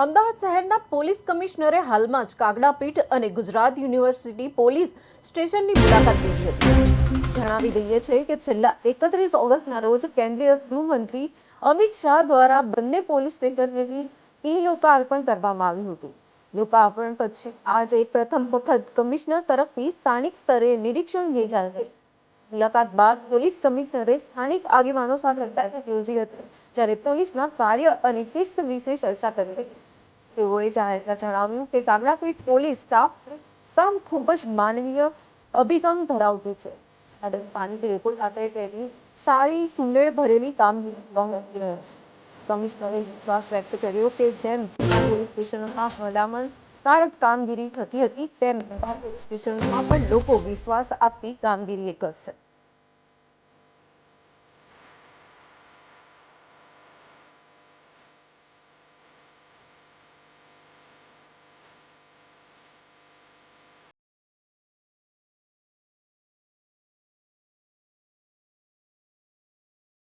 અમદાવાદ શહેરના પોલીસ કમિશનરે હાલમાં જ કાગડાપીઠ અને ગુજરાત યુનિવર્સિટી પોલીસ સ્ટેશનની મુલાકાત લીધી હતી. જણાવી દઈએ છે કે છેલ્લા એકત્રીસ ઓગસ્ટના રોજ કેન્દ્રીય ગૃહમંત્રી અમિત શાહ દ્વારા બંને પોલીસ સ્ટેશનની ઈ લોકાર્પણ કરવામાં આવ્યું હતું. લોકાર્પણ પછી આજે પ્રથમ વખત કમિશનર તરફથી સ્થાનિક સ્તરે નિરીક્ષણ હતું. મુલાકાત બાદ પોલીસ કમિશનરે સ્થાનિક આગેવાનો સાથે યોજી હતી. જ્યારે પોલીસના કાર્ય અને શિસ્ત વિશે ચર્ચા કરી. હતી તેઓએ જાહેરમાં જણાવ્યું કે કાગડાપીઠ પોલીસ સ્ટાફ કામ ખૂબ જ માનવીય અભિગમ ધરાવતું છે. અને સાથે તેની સારી સુંદર ભરેલી કામગીરી કમિશનરે વિશ્વાસ વ્યક્ત કર્યો કે જેમ પોલીસ સ્ટેશનોમાં ભલામણકારક કામગીરી થતી હતી, તેમ પોલીસ સ્ટેશનોમાં પણ લોકો વિશ્વાસ આપતી કામગીરી કરશે.